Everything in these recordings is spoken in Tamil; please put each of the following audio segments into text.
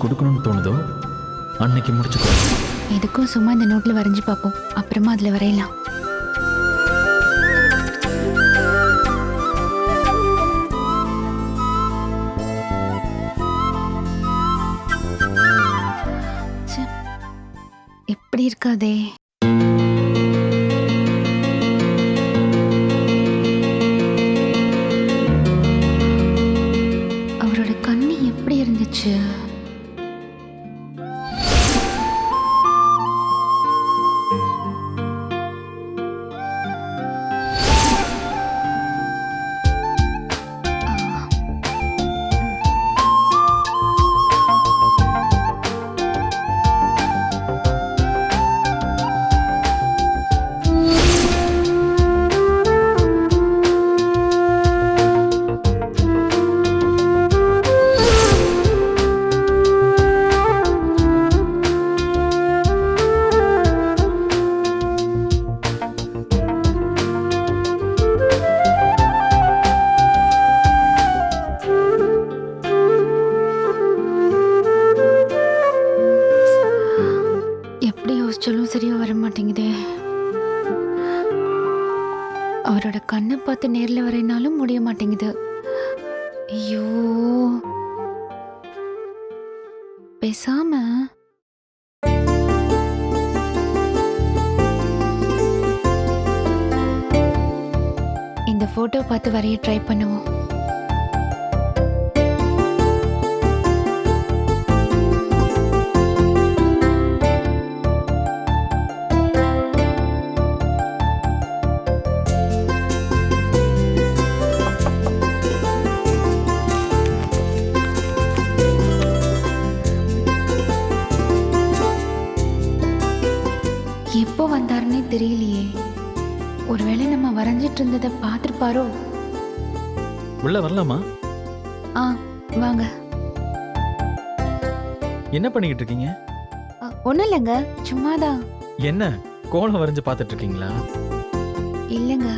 கொடுக்கணும்னு தோணுதோ? அன்னைக்கு முடிச்சுக்கோ. எதுக்கும் சும்மா இந்த நோட்டில் வரைஞ்சு பார்ப்போம். அப்புறமா அதுல வரையலாம். எப்படி இருக்காதே? ஃபோட்டோ போட்டோ பார்த்து வரைய ட்ரை பண்ணுவோம். பார்த்துருப்பாரோ உள்ள வரலாமா? ஆ வாங்க. என்ன பண்ணிக்கிட்டு இருக்கீங்க? ஒன்றும் இல்லைங்க சும்மாதான். என்ன? கோலம் வரைஞ்சு பார்த்துட்டு இருக்கீங்களா? இல்லைங்க.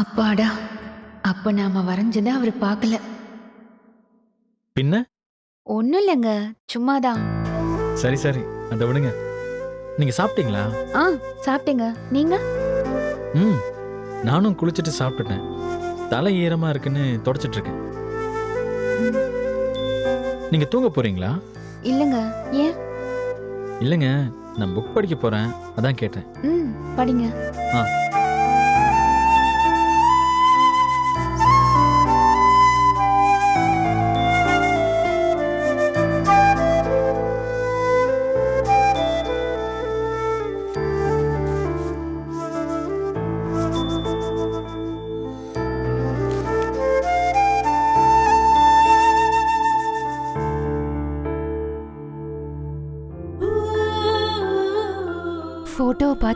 அப்பாடா அப்ப நாம வரைஞ்சதை அவர் பார்க்கல. பின்ன? ஒன்றும் இல்லைங்க சும்மாதான். சரி சரி அதை விடுங்க. நீங்க சாப்பிட்டீங்களா? ஆ சாப்பிட்டேங்க. நீங்க? ம். நானும் குளிச்சுட்டு சாப்பிட்டுட்டேன். தலை ஈரமா இருக்குன்னு தொடச்சிட்டு இருக்கேன் நீங்க தூங்க போறீங்களா? இல்லைங்க. ஏன்? இல்லைங்க நான் புக் படிக்க போறேன். அதான் கேட்டேன். ம் படிங்க. ஆ.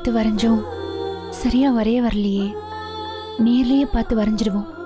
பார்த்து வரைஞ்சோம். சரியா வரைய வரலையே. நேர்லயே பார்த்து வரைஞ்சிடுவோம்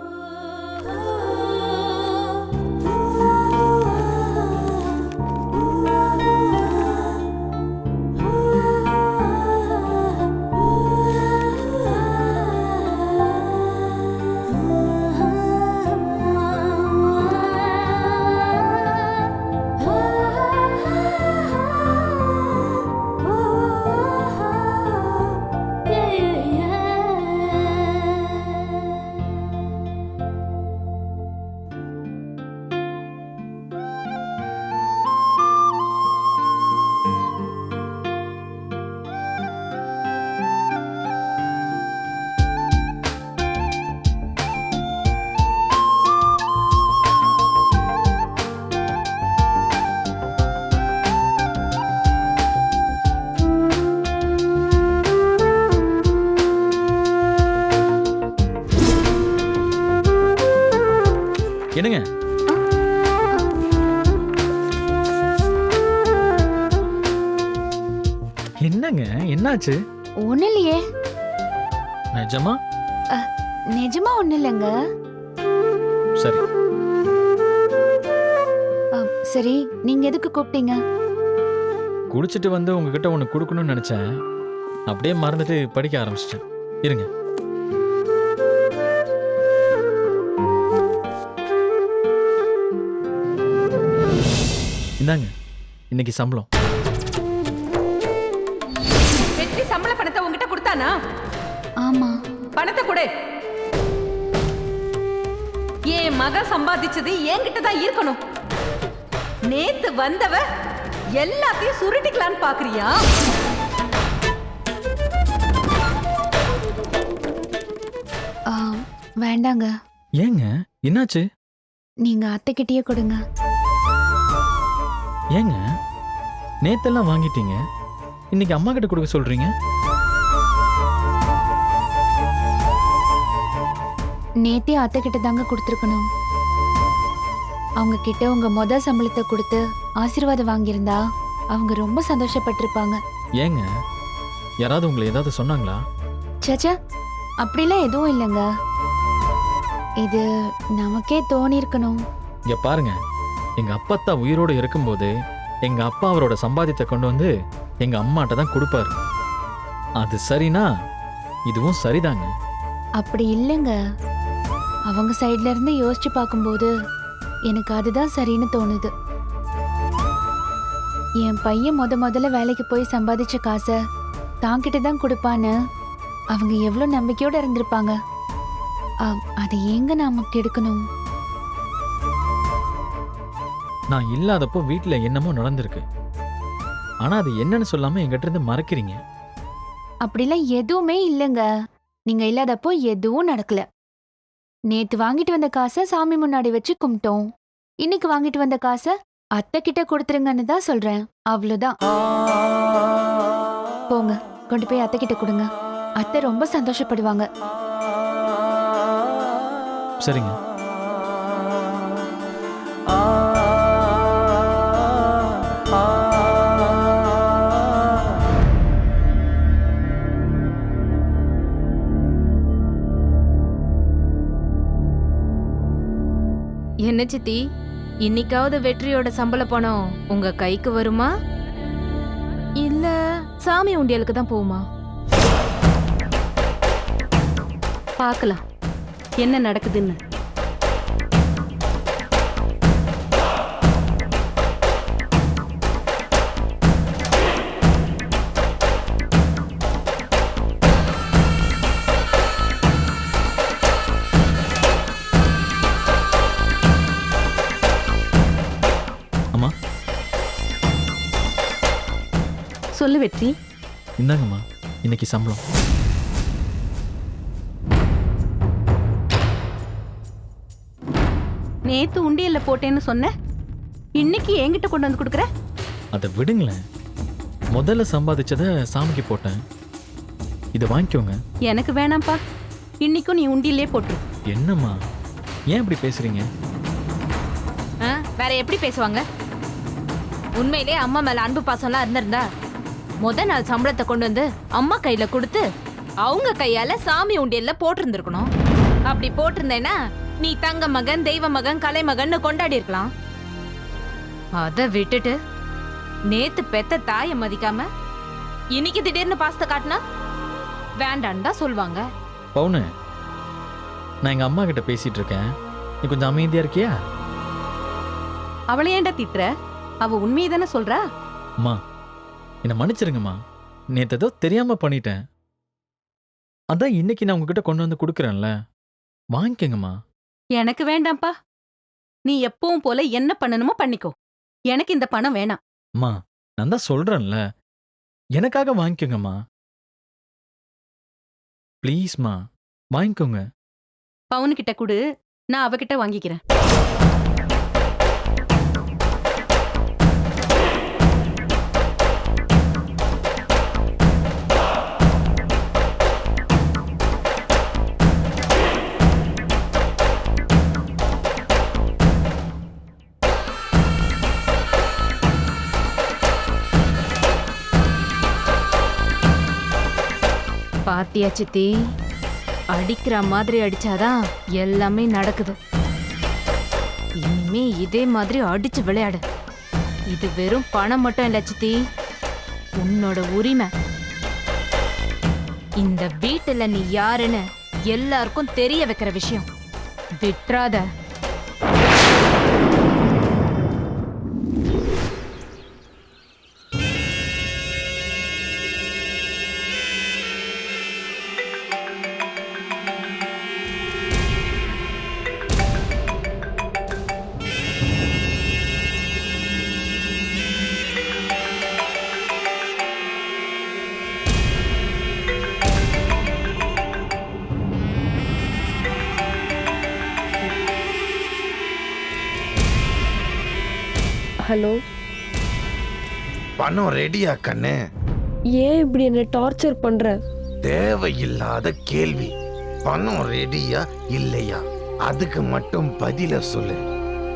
என்னாச்சு? ஒன்றும் இல்லையே நிஜமா நிஜமா ஒன்றும் இல்லைங்க சரி சரி நீங்க எதுக்கு கூப்பிட்டீங்க? குடிச்சிட்டு வந்து உங்ககிட்ட ஒன்று கொடுக்கணும்னு நினச்சேன். அப்படியே மறந்துட்டு படிக்க ஆரம்பிச்சிட்டேன். இருங்க. இந்தாங்க. இன்னைக்கு சம்பளம். வெற்றி சம்பள பணத்தை உங்ககிட்ட கொடுத்தானா? ஆமா. பணத்தை கொடு. என் மக சம்பாதிச்சது என்கிட்ட தான் இருக்கணும். நேத்து வந்தவ எல்லாத்தையும் சுருட்டிக்கலான்னு பாக்குறியா? ஆ, வேண்டாங்க. ஏங்க என்னாச்சு? நீங்க அத்தைக்கிட்டயே கொடுங்க. ஏங்க நேத்தெல்லாம் வாங்கிட்டீங்க. இன்னைக்கு அம்மா கிட்ட கொடுக்க சொல்றீங்க? நேத்தே அத்தை கிட்ட தாங்க கொடுத்துருக்கணும். அவங்க கிட்ட உங்க முத சம்பளத்தை கொடுத்து ஆசீர்வாதம் வாங்கியிருந்தா அவங்க ரொம்ப சந்தோஷப்பட்டிருப்பாங்க. ஏங்க யாராவது உங்களை ஏதாவது சொன்னாங்களா? சச்சா அப்படிலாம் எதுவும் இல்லைங்க. இது நமக்கே தோணி இருக்கணும் இங்க பாருங்க எங்க அப்பத்தா உயிரோடு இருக்கும்போது எங்க அப்பா அவரோட சம்பாதியத்தை கொண்டு வந்து எங்க அம்மாட்ட தான் கொடுப்பாரு. அது சரினா இதுவும் சரிதாங்க. அப்படி இல்லைங்க. அவங்க சைட்ல இருந்து யோசிச்சு பார்க்கும்போது எனக்கு அதுதான் சரின்னு தோணுது. என் பையன் முத முதல்ல வேலைக்கு போய் சம்பாதிச்ச காசை தாங்கிட்ட தான் கொடுப்பான்னு அவங்க எவ்வளோ நம்பிக்கையோட இருந்திருப்பாங்க. ஆ, அதை ஏங்க நாம கெடுக்கணும்? நான் இல்லாதப்போ வீட்ல என்னமோ நடந்திருக்கு. ஆனா அது என்னன்னு சொல்லாம என்கிட்ட இருந்து மறைக்கிறீங்க. அப்படிலாம் எதுவுமே இல்லைங்க. நீங்க இல்லாதப்போ எதுவும் நடக்கல. நேத்து வாங்கிட்டு வந்த காசை சாமி முன்னாடி வச்சு கும்பிட்டோம். இன்னைக்கு வாங்கிட்டு வந்த காசை அத்தை கிட்ட கொடுத்துருங்கன்னு தான் சொல்றேன். அவ்வளவுதான். போங்க கொண்டு போய் அத்தை கிட்ட கொடுங்க. அத்தை ரொம்ப சந்தோஷப்படுவாங்க. சரிங்க. என்ன சித்தி? இன்னைக்காவது வெற்றியோட சம்பள பணம் உங்க கைக்கு வருமா? இல்ல சாமி உண்டியலுக்கு தான் போகுமா பார்க்கலாம் என்ன நடக்குதுன்னு? சொல்லு வெற்றி. இந்தாங்கம்மா இன்னைக்கு சம்பளம். நேத்து உண்டியல்ல போட்டேன்னு சொன்ன? இன்னைக்கு என்கிட்ட கொண்டு வந்து கொடுக்குற? அதை விடுங்களேன். முதல்ல சம்பாதிச்சதை சாமிக்கு போட்டேன். இதை வாங்கிக்கோங்க. எனக்கு வேணாம்ப்பா. இன்னைக்கும் நீ உண்டியல்லே போட்டுரு. என்னம்மா? ஏன் இப்படி பேசுறீங்க? ஆ, வேற எப்படி பேசுவாங்க? உண்மையிலே அம்மா மேல அன்பு பாசம்லாம் இருந்திருந்தா முத நாள் சம்பளத்தை கொண்டு வந்து அம்மா கையில கொடுத்து அவங்க கையால சாமி உண்டியல்ல போட்டிருந்திருக்கணும். அப்படி போட்டிருந்தேன்னா நீ தங்க மகன் தெய்வ மகன் கலை மகன்னு கொண்டாடி இருக்கலாம். அத விட்டுட்டு நேத்து பெத்த தாயை மதிக்காம இன்னைக்கு திடீர்னு பாசத்தை காட்டினா? வேண்டான்னு தான் சொல்லுவாங்க. பவுனு நான் எங்க அம்மா கிட்ட பேசிட்டு இருக்கேன். நீ கொஞ்சம் அமைதியா இருக்கியா? அவளை ஏன்டா திட்டுற? அவ உண்மையை தானே சொல்றா? அம்மா என்னை மன்னிச்சிருங்கம்மா. நேத்து ஏதோ தெரியாம பண்ணிட்டேன். அதான் இன்னைக்கு நான் உங்ககிட்ட கொண்டு வந்து கொடுக்குறேன்ல. வாங்கிக்கங்கம்மா. எனக்கு வேண்டாம்ப்பா. நீ எப்பவும் போல என்ன பண்ணணுமோ பண்ணிக்கோ. எனக்கு இந்த பணம் வேணாம். அம்மா நான் தான் சொல்றேன்ல. எனக்காக வாங்கிக்கோங்கம்மா. ப்ளீஸ்மா வாங்கிக்கோங்க. பவுனுக்கிட்ட கொடு நான் அவகிட்ட வாங்கிக்கிறேன். பாத்தியா சித்தி? அடிக்கிற மாதிரி அடிச்சாதான் எல்லாமே நடக்குது. இனிமே இதே மாதிரி அடிச்சு விளையாடு. இது வெறும் பணம் மட்டும் இல்ல சித்தி. உன்னோட உரிமை. இந்த வீட்டுல நீ யாருன்னு எல்லாருக்கும் தெரிய வைக்கிற விஷயம். விட்டுறாத. ஹலோ? பணம் ரெடியா கண்ணு. ஏன் இப்படி என்ன டார்ச்சர் பண்ற? தேவையில்லாத கேள்வி. பணம் ரெடியா இல்லையா? அதுக்கு மட்டும் பதில சொல்லு.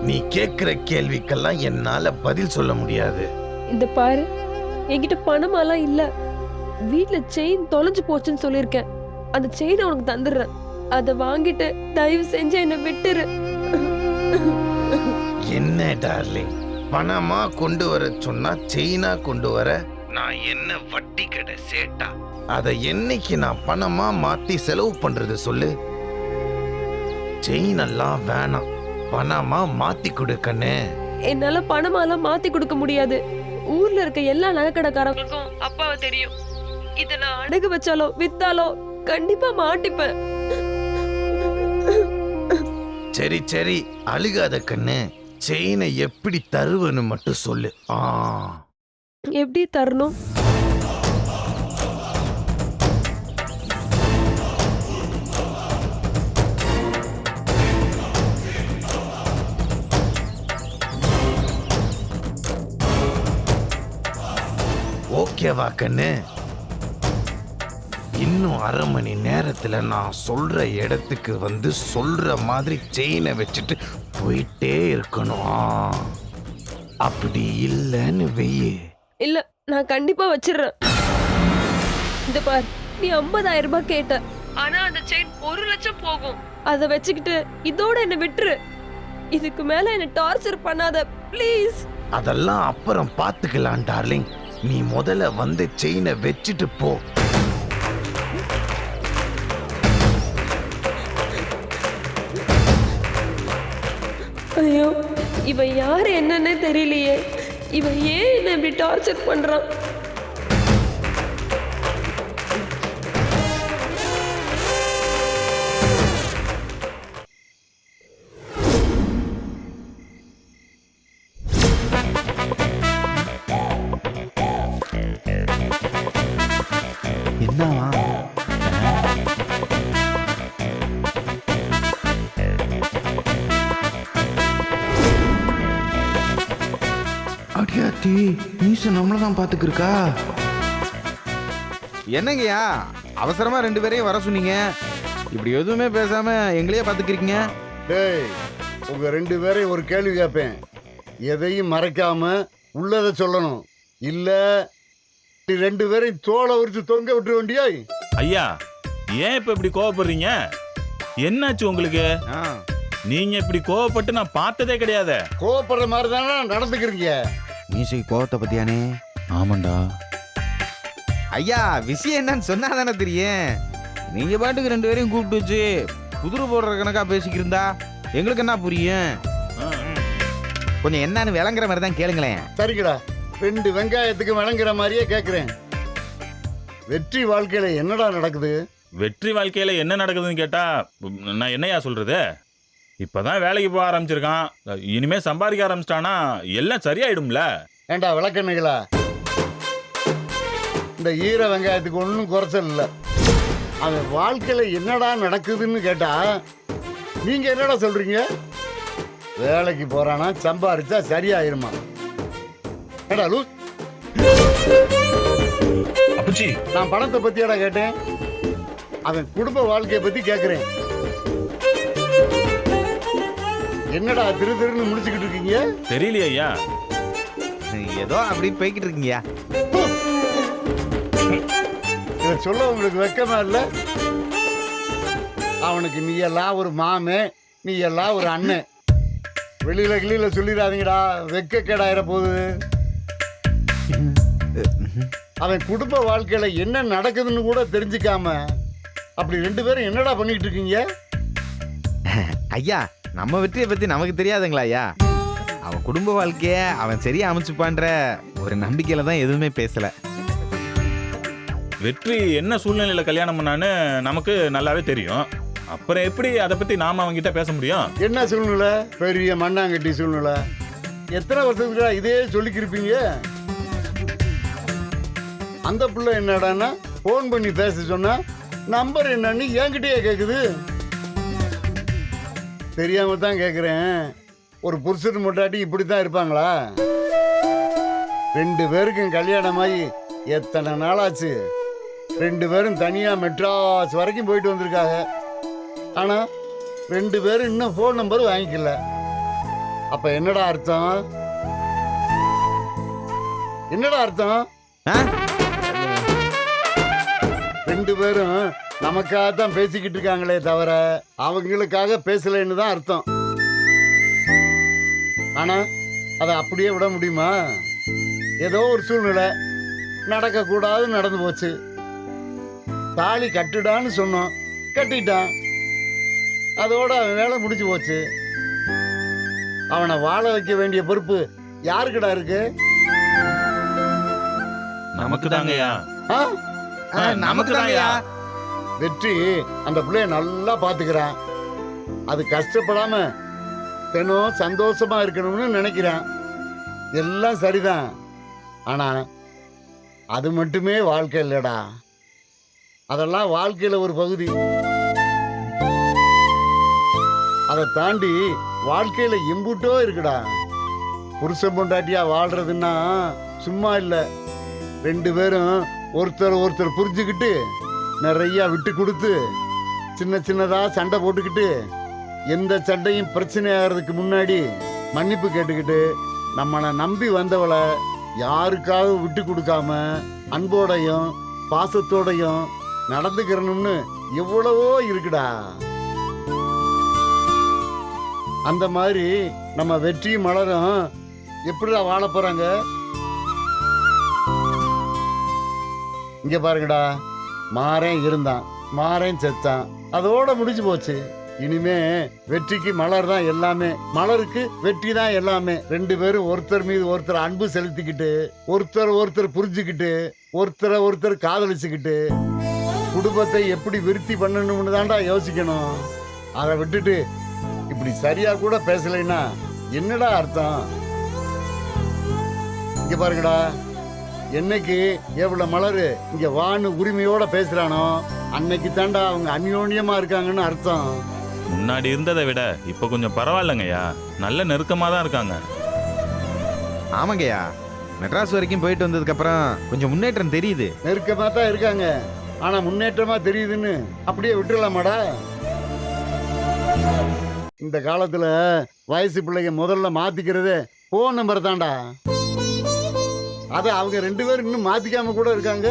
நீ கேக்குற கேள்விக்கெல்லாம் என்னால பதில் சொல்ல முடியாது. இந்த பாரு என்கிட்ட பணமாலாம் இல்ல. வீட்ல செயின் தொலைஞ்சு போச்சுன்னு சொல்லியிருக்கேன். அந்த செயினை உனக்கு தந்துடுறேன். அதை வாங்கிட்டு தயவு செஞ்சு என்னை விட்டுரு. என்ன டார்லிங் பணமா கொண்டு வர சொன்னா செயினா கொண்டு வர நான் என்ன வட்டி கடை சேட்டா? அதை என்னைக்கு நான் பணமா மாத்தி செலவு பண்றது சொல்லு. செயின் எல்லாம் வேணாம். பணமா மாத்தி கொடு கண்ணே. என்னால பணமாலாம் மாத்தி கொடுக்க முடியாது. ஊர்ல இருக்க எல்லா நகைக்கடைக்காரங்களுக்கும் அப்பாவை தெரியும். இத நான் அடகு வச்சாலோ வித்தாலோ கண்டிப்பா மாட்டிப்பேன். சரி சரி அழுகாத கண்ணு. செயினை எப்படி தருவன்னு மட்டும் சொல்லு. ஆ. எப்படி தரணும்? ஓகேவா கண்ணு. இன்னும் அரை மணி நேரத்துல நான் சொல்ற இடத்துக்கு வந்து சொல்ற மாதிரி செயினை வச்சுட்டு போயிட்டே இருக்கணும். அப்படி இல்லைன்னு வெய்யு. இல்ல நான் கண்டிப்பா வச்சிடுறேன் இந்த பார் நீ 50000 ரூபாய் கேட்ட. ஆனா அந்த செயின் ஒரு லட்சம் போகும். அத வச்சுக்கிட்டு இதோட என்ன விட்டுரு. இதுக்கு மேல என்ன டார்ச்சர் பண்ணாத ப்ளீஸ். அதெல்லாம் அப்புறம் பார்த்துக்கலாம் டார்லிங். நீ முதல்ல வந்து செயினை வச்சுட்டு போ. ஐயோ இவன் யார் என்னன்னே தெரியலையே. இவன் ஏன் என்ன இப்படி டார்ச்சர் பண்ணுறான் அடியாத்தி நியூஸ் நம்மள தான் பார்த்துக்கிருக்கா என்னங்கய்யா? அவசரமா ரெண்டு பேரையும் வர சொன்னீங்க. இப்படி எதுவுமே பேசாம எங்களையே பார்த்துக்கிறீங்க டேய் உங்க ரெண்டு பேரையும் ஒரு கேள்வி கேட்பேன் எதையும் மறைக்காம உள்ளதை சொல்லணும். இல்ல நீ ரெண்டு பேரையும் தோலை உரிச்சு தொங்க விட்டுற வேண்டியா ஐயா ஏன் இப்ப இப்படி கோவப்படுறீங்க? என்னாச்சு உங்களுக்கு? ஆ, நீங்க இப்படி கோவப்பட்டு நான் பார்த்ததே கிடையாது. கோவப்படுற மாதிரி தானே நடந்துக்கிறீங்க மீசைக்கு கோவத்தை பத்தியானே? ஆமாண்டா. ஐயா விஷயம் என்னன்னு சொன்னா தானே தெரியும். நீங்க பாட்டுக்கு ரெண்டு பேரையும் கூப்பிட்டு வச்சு குதிரை போடுற கணக்கா பேசிக்கிட்டு இருந்தா எங்களுக்கு என்ன புரியும்? கொஞ்சம் என்னன்னு விளங்குற மாதிரி தான் கேளுங்களேன். சரிங்கடா. ரெண்டு வெங்காயத்துக்கு வழங்குற மாதிரியே கேட்குறேன் வெற்றி வாழ்க்கையில என்னடா நடக்குது? வெற்றி வாழ்க்கையில என்ன நடக்குதுன்னு கேட்டா நான் என்னையா சொல்றது? இப்பதான் வேலைக்கு போக ஆரம்பிச்சிருக்கான். இனிமே சம்பாதிக்க ஆரம்பிச்சிட்டானா எல்லாம் சரியாயிடும்ல? ஏண்டா விளக்கண்ணுகளா இந்த ஈர வெங்காயத்துக்கு ஒன்றும் குறைச்சல் இல்லை. அவன் வாழ்க்கையில என்னடா நடக்குதுன்னு கேட்டா நீங்க என்னடா சொல்றீங்க? வேலைக்கு போறானா சம்பாரிச்சா சரியாயிருமா? ஏடா லூஸ் அப்பச்சி. நான் பணத்தை பத்தியாடா கேட்டேன். அவன் குடும்ப வாழ்க்கையை பத்தி கேட்கிறேன் என்னடா திரு திருன்னு முடிச்சுக்கிட்டு இருக்கீங்க? தெரியலையே? ஐயா ஏதோ அப்படி போய்கிட்டு இருக்கீங்கயா இதை சொல்ல உங்களுக்கு வெக்கமா இல்ல? அவனுக்கு நீ எல்லாம் ஒரு மாமே நீ எல்லாம் ஒரு அண்ணன் வெளியில கிளியில சொல்லிடாதீங்கடா வெக்க கேடாயிர போகுது. அவன் குடும்ப வாழ்க்கையில என்ன நடக்குதுன்னு கூட தெரிஞ்சுக்காம அப்படி ரெண்டு பேரும் என்னடா பண்ணிட்டு இருக்கீங்க? ஐயா நம்ம வெற்றியை பத்தி நமக்கு தெரியாதுங்களா ஐயா? அவன் குடும்ப வாழ்க்கைய அவன் சரியா அமைச்சுப்பான்ற ஒரு நம்பிக்கையில தான் எதுவுமே பேசல. வெற்றி என்ன சூழ்நிலையில கல்யாணம் பண்ணான்னு நமக்கு நல்லாவே தெரியும். அப்புறம் எப்படி அதை பத்தி நாம அவன்கிட்ட பேச முடியும்? என்ன சூழ்நிலை? பெரிய மண்ணாங்கட்டி சூழ்நிலை. எத்தனை வருஷத்துக்கு இதே சொல்லிக்கிருப்பீங்க? அந்த பிள்ளை என்னடான்னா ஃபோன் பண்ணி பேச சொன்னா நம்பர் என்னன்னு என்கிட்டயே கேக்குது. தெரியாம தான் கேக்குறேன். ஒரு புருஷன் முட்டாட்டி இப்படி தான் இருப்பாங்களா? ரெண்டு பேருக்கும் கல்யாணமாகி எத்தனை நாளாச்சு? ரெண்டு பேரும் தனியா மெட்ராஸ் வரைக்கும் போயிட்டு வந்திருக்காங்க. ஆனா ரெண்டு பேரும் இன்னும் ஃபோன் நம்பர் வாங்கிக்கல. அப்ப என்னடா அர்த்தம்? என்னடா அர்த்தம்? ரெண்டு பேரும் நமக்காக தான் பேசிக்கிட்டு இருக்காங்களே தவிர அவங்களுக்காக பேசலைன்னு தான் அர்த்தம். ஆனா அதை அப்படியே விட முடியுமா? ஏதோ ஒரு சூழ்நிலை நடக்கக்கூடாது நடந்து போச்சு. தாலி கட்டுடான்னு சொன்னோம் கட்டிட்டான். அதோட அவன் வேலை முடிஞ்சு போச்சு. அவனை வாழ வைக்க வேண்டிய பொறுப்பு யாருக்குடா இருக்கு? நமக்கு தாங்கய்யா நமக்கு தாங்கய்யா வெற்றி அந்த பிள்ளைய நல்லா பாத்துக்கிறான் அது கஷ்டப்படாம தினம் சந்தோஷமா இருக்கணும்னு நினைக்கிறான். எல்லாம் சரிதான். ஆனா அது மட்டுமே வாழ்க்கை இல்லடா. அதெல்லாம் வாழ்க்கையில ஒரு பகுதி. அதை தாண்டி வாழ்க்கையில எம்புட்டோ இருக்குடா. புருஷன் பொண்டாட்டியா வாழ்றதுன்னா சும்மா இல்லை. ரெண்டு பேரும் ஒருத்தர் ஒருத்தர் புரிஞ்சுக்கிட்டு நிறைய விட்டு கொடுத்து சின்ன சின்னதா சண்டை போட்டுக்கிட்டு எந்த சண்டையும் பிரச்சனை ஆகிறதுக்கு முன்னாடி மன்னிப்பு கேட்டுக்கிட்டு நம்மளை நம்பி வந்தவளை யாருக்காக விட்டு கொடுக்காம அன்போடையும் பாசத்தோடையும் நடந்துக்கிறணும்னு எவ்வளவோ இருக்குடா. அந்த மாதிரி நம்ம வெற்றி மலரும். எப்படிடா வாழ போறாங்க? இங்க பாருங்கடா. மாறேன் இருந்தான் மாறேன் செத்தான். அதோட முடிஞ்சு போச்சு. இனிமே வெற்றிக்கு மலர் தான் எல்லாமே. மலருக்கு வெற்றி தான் எல்லாமே. ரெண்டு பேரும் ஒருத்தர் மீது ஒருத்தர் அன்பு செலுத்திக்கிட்டு ஒருத்தர் ஒருத்தர் புரிஞ்சுக்கிட்டு ஒருத்தரை ஒருத்தர் காதலிச்சுக்கிட்டு குடும்பத்தை எப்படி விருத்தி பண்ணணும்னு தான்டா யோசிக்கணும். அதை விட்டுட்டு இப்படி சரியா கூட பேசலைன்னா என்னடா அர்த்தம்? இங்க பாருங்கடா. என்னைக்கு எவ்வளவு மலரு? இங்க வான்னு உரிமையோட பேசுறானோ அன்னைக்கு தாண்டா அவங்க அந்யோன்யமா இருக்காங்கன்னு அர்த்தம். முன்னாடி இருந்ததை விட இப்போ கொஞ்சம் பரவாயில்லைங்கய்யா. நல்ல நெருக்கமாக தான் இருக்காங்க. ஆமாங்கய்யா. மெட்ராஸ் வரைக்கும் போயிட்டு வந்ததுக்கு அப்புறம் கொஞ்சம் முன்னேற்றம் தெரியுது. நெருக்கமா தான் இருக்காங்க. ஆனா முன்னேற்றமா தெரியுதுன்னு அப்படியே விட்டுறலாமாடா? இந்த காலத்துல வயசு பிள்ளைங்க முதல்ல மாத்திக்கிறது போன் நம்பர் தான்டா. அதை அவங்க ரெண்டு பேரும் இன்னும் மாத்திக்காம கூட இருக்காங்க.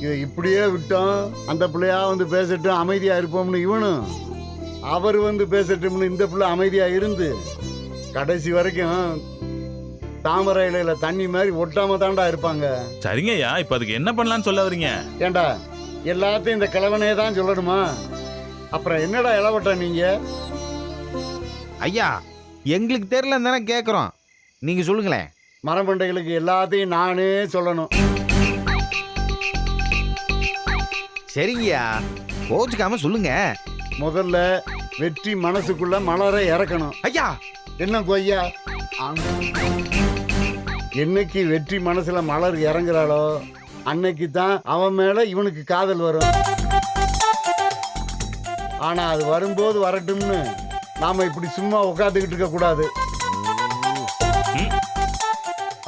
இதை இப்படியே விட்டோம். அந்த பிள்ளையா வந்து பேசட்டும் அமைதியா இருப்போம்னு இவனும். அவர் வந்து பேசட்டும்னு இந்த பிள்ளை அமைதியா இருந்து கடைசி வரைக்கும் தாமரை இலையில தண்ணி மாதிரி ஒட்டாம தான்டா இருப்பாங்க. சரிங்கய்யா இப்போ அதுக்கு என்ன பண்ணலான்னு சொல்ல வரீங்க ஏண்டா எல்லாத்தையும் இந்த கிழவனே தான் சொல்லணுமா? அப்புறம் என்னடா இளவட்டம் நீங்க? ஐயா எங்களுக்கு தெரியல தானே கேட்குறோம் நீங்க சொல்லுங்களேன். மரமண்டைகளுக்கு எல்லாத்தையும் நானே சொல்லணும். சரிங்கய்யா. கோச்சுக்காம சொல்லுங்க. முதல்ல வெற்றி மனசுக்குள்ள மலரை இறக்கணும். ஐயா. என்ன கொய்யா? என்னைக்கு வெற்றி மனசுல மலர் இறங்குறாளோ அன்னைக்கு தான் அவன் மேல இவனுக்கு காதல் வரும். ஆனா அது வரும்போது வரட்டும்னு நாம இப்படி சும்மா உட்காந்துக்கிட்டு இருக்க கூடாது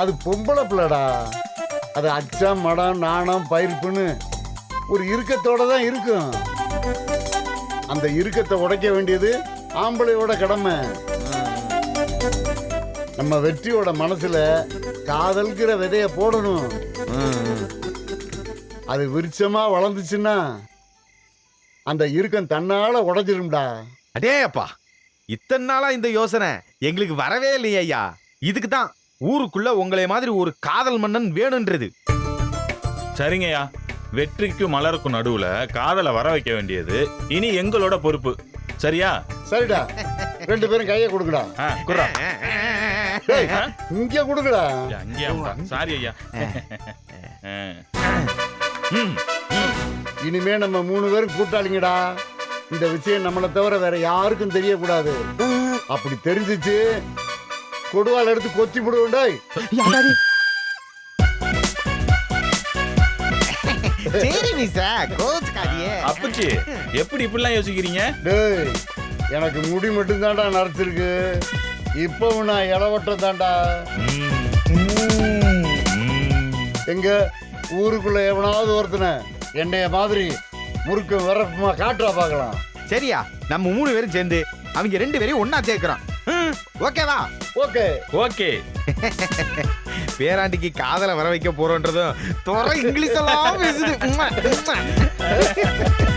அது பொம்பளை பிள்ளடா. அது அச்சம் மடம் நாணம் பயிர்ப்புன்னு ஒரு இறுக்கத்தோட தான் இருக்கும். அந்த இறுக்கத்தை உடைக்க வேண்டியது ஆம்பளையோட கடமை. நம்ம வெற்றியோட மனசுல காதல்கிற விதைய போடணும். அது விருட்சமா வளர்ந்துச்சுன்னா அந்த இறுக்கம் தன்னால உடைஞ்சிரும்டா. அடே அப்பா இத்தனை நாளா இந்த யோசனை எங்களுக்கு வரவே இல்லையா இதுக்கு தான் ஊருக்குள்ள உங்களை மாதிரி ஒரு காதல் மன்னன் வேணுன்றது. சரிங்கய்யா. வெற்றிக்கும் மலருக்கும் நடுவுல காதலை வர வைக்க வேண்டியது இனி எங்களோட பொறுப்பு. சரியா? சரிடா. ரெண்டு பேரும் கையை கொடுக்கடா ஆ? இங்க கொடுக்கடா ஐயா, அங்கேயே. சாரி ஐயா. இனிமே நம்ம மூணு பேரும் கூட்டாளிங்கடா இந்த விஷயம் நம்மளை தவிர வேற யாருக்கும் தெரியக்கூடாது. அப்படி தெரிஞ்சிச்சு கொடுவாள் எடுத்து கொத்தி விடுவோண்டாய் சரி மிஸ்ஸா கோச்சுக்காதியே. அப்புச்சி எப்படி இப்படிலாம் யோசிக்கிறீங்க? டேய் எனக்கு முடி மட்டும்தான்டா நரைச்சிருக்கு. இப்பவும் நான் இளவட்டம் தான்டா ம். எங்க ஊருக்குள்ள எவனாவது ஒருத்தனை என்னைய மாதிரி முறுக்கு வரப்புமா காட்டுறா பார்க்கலாம். சரியா நம்ம மூணு பேரும் சேர்ந்து அவங்க ரெண்டு பேரையும் ஒண்ணா சேர்க்கிறோம். ஓகேவா? ஓகே. ஓகே. பேராண்டிக்கு காதலை வர வைக்க போறோன்றதும் துறை இங்கிலீஷ் எல்லாம் பேசுது.